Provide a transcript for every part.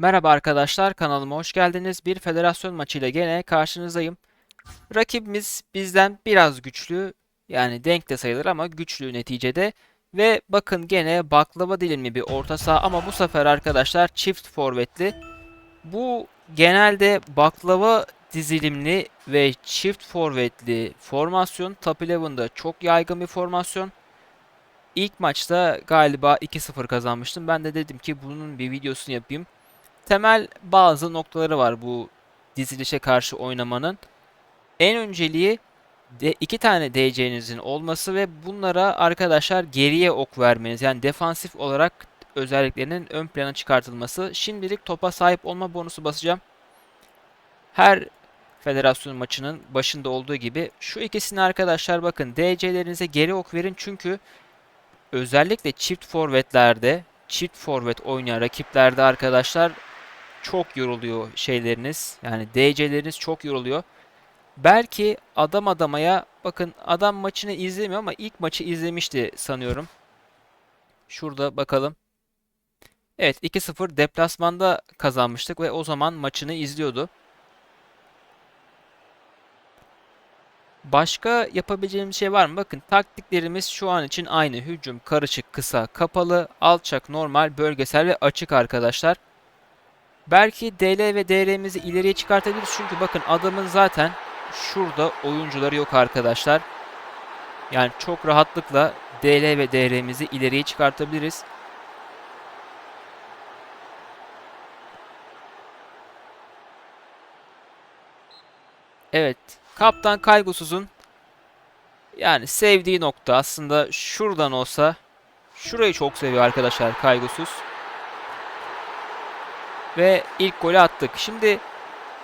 Merhaba arkadaşlar, kanalıma hoş geldiniz. Bir federasyon maçıyla gene karşınızdayım. Rakibimiz bizden biraz güçlü, yani denk de sayılır ama güçlü neticede. Ve bakın gene baklava dilimli bir orta saha ama bu sefer arkadaşlar çift forvetli. Bu genelde baklava dizilimli ve çift forvetli formasyon Top 11'da çok yaygın bir formasyon. İlk maçta galiba 2-0 kazanmıştım. Ben de dedim ki bunun bir videosunu yapayım temel bazı noktaları var bu dizilişe karşı oynamanın. En önceliği de iki tane DC'nizin olması ve bunlara arkadaşlar geriye ok vermeniz. Yani defansif olarak özelliklerinin ön plana çıkartılması. Şimdilik topa sahip olma bonusu basacağım. Her federasyon maçının başında olduğu gibi şu ikisini arkadaşlar bakın DC'lerinize geri ok verin çünkü özellikle çift forvetlerde çift forvet oynayan rakiplerde arkadaşlar çok yoruluyor şeyleriniz. Yani DC'leriniz çok yoruluyor. Belki adam adamaya bakın adam maçını izlemiyor ama ilk maçı izlemişti sanıyorum. Şurada bakalım. Evet 2-0 deplasmanda kazanmıştık ve o zaman maçını izliyordu. Başka yapabileceğimiz şey var mı? Bakın taktiklerimiz şu an için aynı. Hücum, karışık, kısa, kapalı, alçak, normal, bölgesel ve açık arkadaşlar. Belki DL ve DR'mizi ileriye çıkartabiliriz. Çünkü bakın adamın zaten şurada oyuncuları yok arkadaşlar. Yani çok rahatlıkla DL ve DR'mizi ileriye çıkartabiliriz. Evet. Kaptan Kaygusuz'un yani sevdiği nokta aslında şuradan olsa şurayı çok seviyor arkadaşlar Kaygusuz. Ve ilk golü attık. Şimdi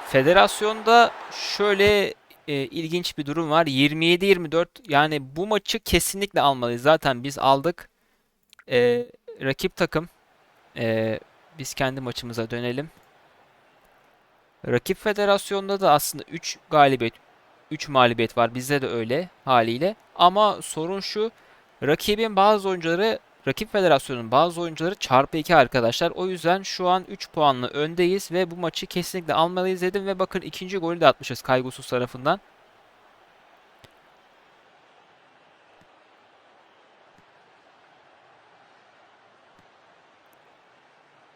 federasyonda şöyle e, ilginç bir durum var. 27-24 yani bu maçı kesinlikle almalıyız. Zaten biz aldık. E, rakip takım e, biz kendi maçımıza dönelim. Rakip federasyonda da aslında 3 galibiyet 3 mağlubiyet var. Bizde de öyle haliyle. Ama sorun şu. Rakibin bazı oyuncuları Rakip federasyonun bazı oyuncuları çarpı 2 arkadaşlar. O yüzden şu an 3 puanlı öndeyiz ve bu maçı kesinlikle almalıyız dedim ve bakın ikinci golü de atmışız Kaygusuz tarafından.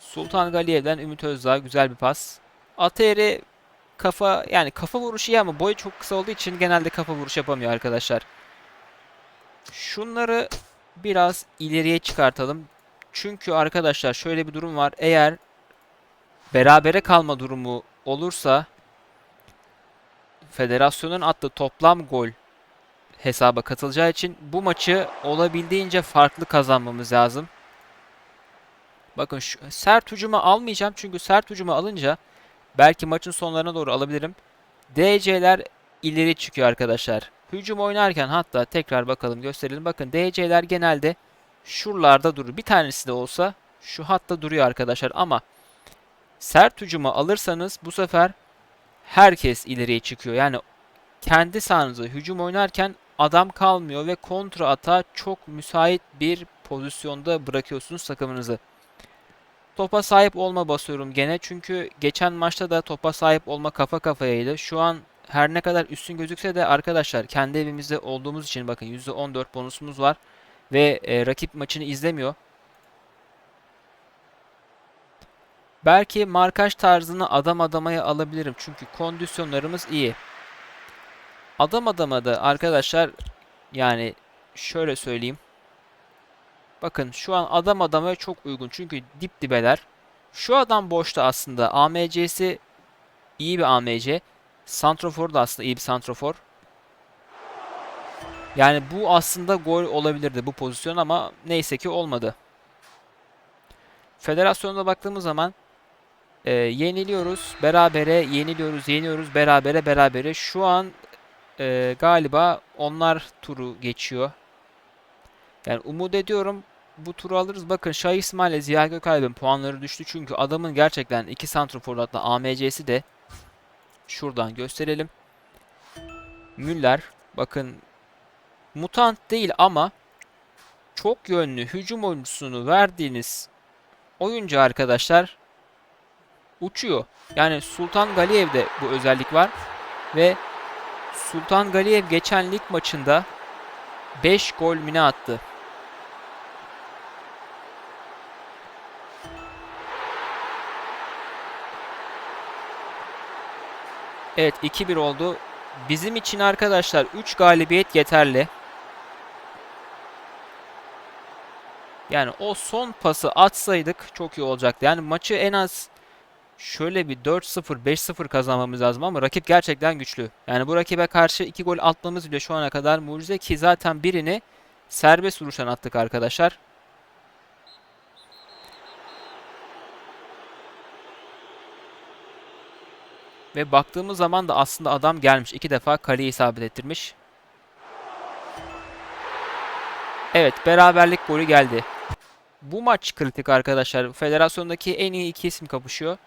Sultan Galiyev'den Ümit Özdağ güzel bir pas. Ateri kafa yani kafa vuruşu iyi ama boyu çok kısa olduğu için genelde kafa vuruş yapamıyor arkadaşlar. Şunları biraz ileriye çıkartalım. Çünkü arkadaşlar şöyle bir durum var. Eğer berabere kalma durumu olursa federasyonun attığı toplam gol hesaba katılacağı için bu maçı olabildiğince farklı kazanmamız lazım. Bakın şu sert hücuma almayacağım çünkü sert hücuma alınca belki maçın sonlarına doğru alabilirim. DC'ler ileri çıkıyor arkadaşlar. Hücum oynarken hatta tekrar bakalım gösterelim. Bakın DC'ler genelde şuralarda durur. Bir tanesi de olsa şu hatta duruyor arkadaşlar ama sert hücuma alırsanız bu sefer herkes ileriye çıkıyor. Yani kendi sahanızda hücum oynarken adam kalmıyor ve kontra ata çok müsait bir pozisyonda bırakıyorsunuz takımınızı. Topa sahip olma basıyorum gene çünkü geçen maçta da topa sahip olma kafa kafayaydı. Şu an her ne kadar üstün gözükse de arkadaşlar kendi evimizde olduğumuz için bakın %14 bonusumuz var. Ve e, rakip maçını izlemiyor. Belki markaj tarzını adam adamaya alabilirim. Çünkü kondisyonlarımız iyi. Adam adama da arkadaşlar yani şöyle söyleyeyim. Bakın şu an adam adamaya çok uygun. Çünkü dip dibeler. Şu adam boşta aslında. AMC'si iyi bir AMC. Santrofor da aslında iyi bir santrofor. Yani bu aslında gol olabilirdi bu pozisyon ama neyse ki olmadı. Federasyonda baktığımız zaman e, yeniliyoruz, berabere, yeniliyoruz, yeniyoruz, berabere, berabere. Şu an e, galiba onlar turu geçiyor. Yani umut ediyorum bu turu alırız. Bakın Şah İsmail ile Ziya Gökalp'in puanları düştü. Çünkü adamın gerçekten iki santroforlu hatta AMC'si de Şuradan gösterelim. Müller bakın mutant değil ama çok yönlü hücum oyuncusunu verdiğiniz oyuncu arkadaşlar uçuyor. Yani Sultan Galiyev'de bu özellik var ve Sultan Galiyev geçen lig maçında 5 gol mine attı. Evet 2-1 oldu. Bizim için arkadaşlar 3 galibiyet yeterli. Yani o son pası atsaydık çok iyi olacaktı. Yani maçı en az şöyle bir 4-0, 5-0 kazanmamız lazım ama rakip gerçekten güçlü. Yani bu rakibe karşı 2 gol atmamız bile şu ana kadar mucize ki zaten birini serbest vuruştan attık arkadaşlar. Ve baktığımız zaman da aslında adam gelmiş. iki defa kaleyi isabet ettirmiş. Evet beraberlik golü geldi. Bu maç kritik arkadaşlar. Federasyondaki en iyi iki isim kapışıyor.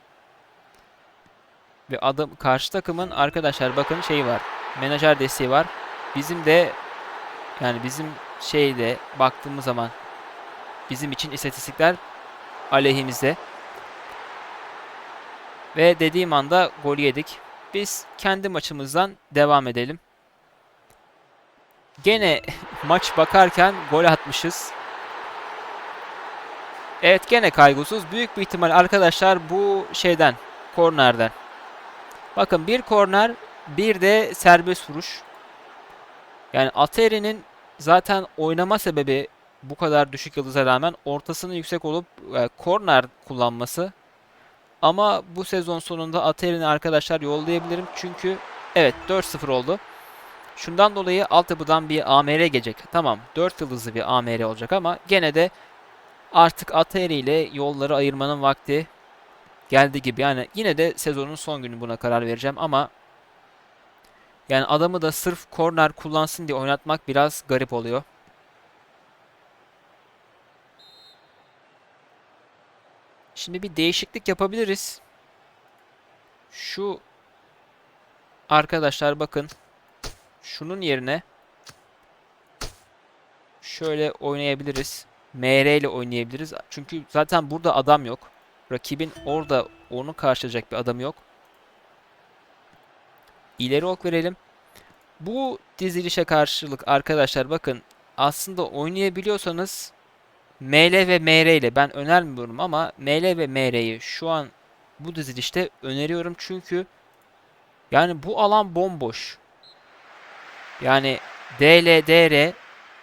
Ve adam karşı takımın arkadaşlar bakın şeyi var. Menajer desteği var. Bizim de yani bizim şeyde baktığımız zaman bizim için istatistikler aleyhimizde. Ve dediğim anda gol yedik. Biz kendi maçımızdan devam edelim. Gene maç bakarken gol atmışız. Evet gene kaygısız. Büyük bir ihtimal arkadaşlar bu şeyden kornerden. Bakın bir korner bir de serbest vuruş. Yani Ateri'nin zaten oynama sebebi bu kadar düşük yıldıza rağmen ortasının yüksek olup e, korner kullanması. Ama bu sezon sonunda Ateri'ni arkadaşlar yollayabilirim. Çünkü evet 4-0 oldu. Şundan dolayı altyapıdan bir AMR gelecek. Tamam 4 yıldızlı bir AMR olacak ama gene de artık Ateri ile yolları ayırmanın vakti geldi gibi. Yani yine de sezonun son günü buna karar vereceğim ama yani adamı da sırf korner kullansın diye oynatmak biraz garip oluyor. Şimdi bir değişiklik yapabiliriz. Şu arkadaşlar bakın şunun yerine şöyle oynayabiliriz. MR ile oynayabiliriz. Çünkü zaten burada adam yok. Rakibin orada onu karşılayacak bir adam yok. İleri ok verelim. Bu dizilişe karşılık arkadaşlar bakın aslında oynayabiliyorsanız ML ve MR ile ben önermiyorum ama ML ve MR'yi şu an bu dizilişte öneriyorum çünkü yani bu alan bomboş. Yani DL, DR,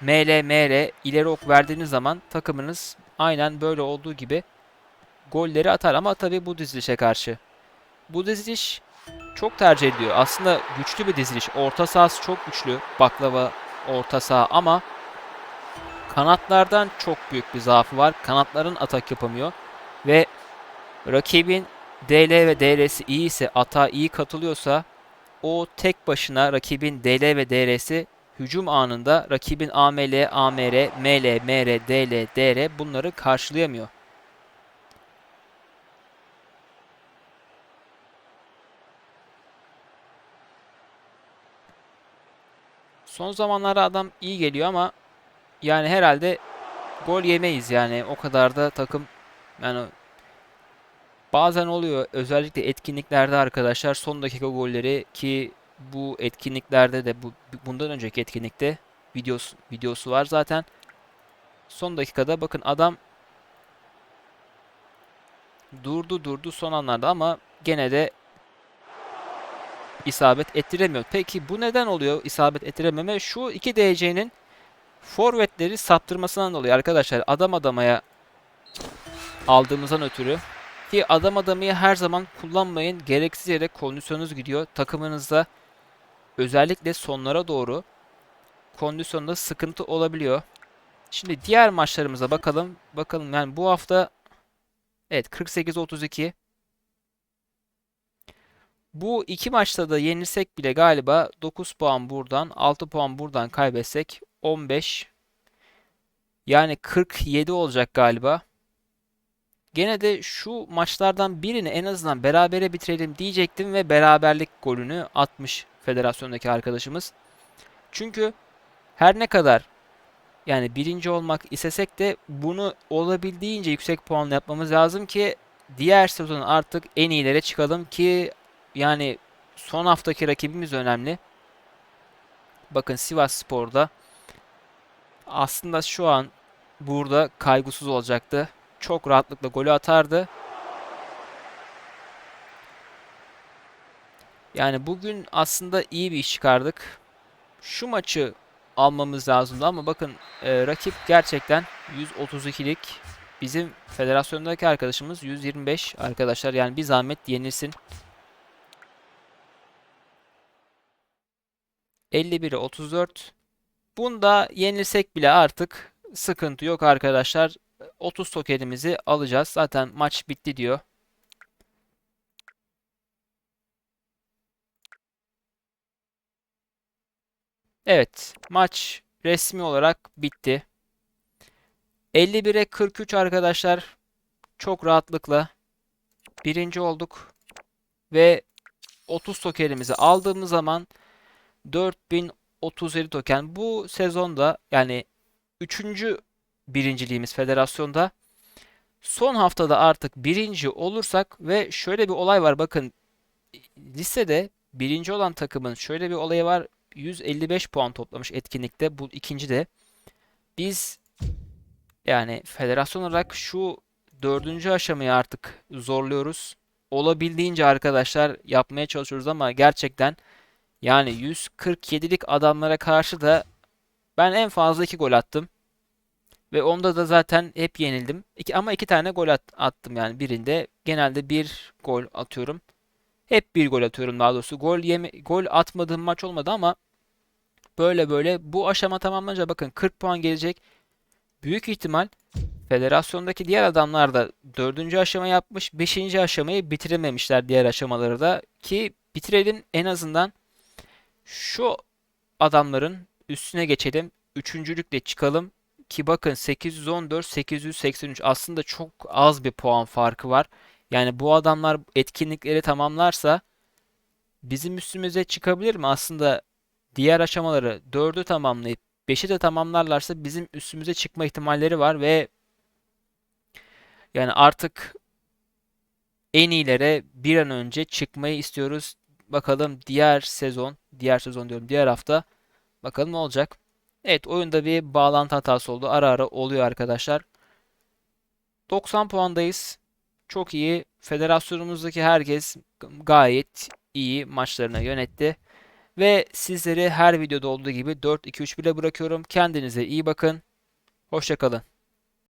ML, MR ileri ok verdiğiniz zaman takımınız aynen böyle olduğu gibi golleri atar ama tabii bu dizilişe karşı. Bu diziliş çok tercih ediliyor. Aslında güçlü bir diziliş. Orta sahası çok güçlü. Baklava orta saha ama kanatlardan çok büyük bir zaafı var. Kanatların atak yapamıyor ve rakibin DL ve DR'si iyi ise, ata iyi katılıyorsa o tek başına rakibin DL ve DR'si hücum anında rakibin AML, AMR, ML, MR, DL, DR bunları karşılayamıyor. Son zamanlarda adam iyi geliyor ama yani herhalde gol yemeyiz yani o kadar da takım yani bazen oluyor özellikle etkinliklerde arkadaşlar son dakika golleri ki bu etkinliklerde de bu bundan önceki etkinlikte videosu videosu var zaten. Son dakikada bakın adam durdu durdu son anlarda ama gene de isabet ettiremiyor. Peki bu neden oluyor isabet ettirememe? Şu iki DC'nin forvetleri saptırmasından dolayı arkadaşlar adam adamaya aldığımızdan ötürü ki adam adamıyı her zaman kullanmayın. Gereksiz yere kondisyonunuz gidiyor. Takımınızda özellikle sonlara doğru kondisyonda sıkıntı olabiliyor. Şimdi diğer maçlarımıza bakalım. Bakalım yani bu hafta evet 48-32 bu iki maçta da yenilsek bile galiba 9 puan buradan 6 puan buradan kaybetsek 15 yani 47 olacak galiba. Gene de şu maçlardan birini en azından berabere bitirelim diyecektim ve beraberlik golünü atmış federasyondaki arkadaşımız. Çünkü her ne kadar yani birinci olmak istesek de bunu olabildiğince yüksek puanla yapmamız lazım ki diğer sezon artık en iyilere çıkalım ki yani son haftaki rakibimiz önemli. Bakın Sivas Spor'da aslında şu an burada kaygısız olacaktı. Çok rahatlıkla golü atardı. Yani bugün aslında iyi bir iş çıkardık. Şu maçı almamız lazımdı ama bakın e, rakip gerçekten 132'lik. Bizim federasyondaki arkadaşımız 125 arkadaşlar. Yani bir zahmet yenilsin. 51'e 34. Bunda yenilsek bile artık sıkıntı yok arkadaşlar. 30 tokenimizi alacağız. Zaten maç bitti diyor. Evet, maç resmi olarak bitti. 51'e 43 arkadaşlar. Çok rahatlıkla birinci olduk. Ve 30 tokenimizi aldığımız zaman 4037 token. Bu sezonda yani 3. birinciliğimiz federasyonda. Son haftada artık birinci olursak ve şöyle bir olay var bakın listede birinci olan takımın şöyle bir olayı var 155 puan toplamış etkinlikte bu ikinci de biz yani federasyon olarak şu dördüncü aşamayı artık zorluyoruz olabildiğince arkadaşlar yapmaya çalışıyoruz ama gerçekten yani 147'lik adamlara karşı da ben en fazla 2 gol attım. Ve onda da zaten hep yenildim. İki, ama iki tane gol at, attım yani birinde. Genelde bir gol atıyorum. Hep bir gol atıyorum daha doğrusu. Gol yeme, gol atmadığım maç olmadı ama böyle böyle bu aşama tamamlanınca bakın 40 puan gelecek. Büyük ihtimal federasyondaki diğer adamlar da 4. aşama yapmış. 5. aşamayı bitirememişler diğer aşamaları da. Ki bitirelim en azından şu adamların üstüne geçelim. Üçüncülükle çıkalım. Ki bakın 814 883 aslında çok az bir puan farkı var. Yani bu adamlar etkinlikleri tamamlarsa bizim üstümüze çıkabilir mi? Aslında diğer aşamaları 4'ü tamamlayıp 5'i de tamamlarlarsa bizim üstümüze çıkma ihtimalleri var ve yani artık en iyilere bir an önce çıkmayı istiyoruz. Bakalım diğer sezon, diğer sezon diyorum, diğer hafta bakalım ne olacak. Evet oyunda bir bağlantı hatası oldu. Ara ara oluyor arkadaşlar. 90 puandayız. Çok iyi. Federasyonumuzdaki herkes gayet iyi maçlarını yönetti. Ve sizleri her videoda olduğu gibi 4-2-3 bile bırakıyorum. Kendinize iyi bakın. Hoşçakalın.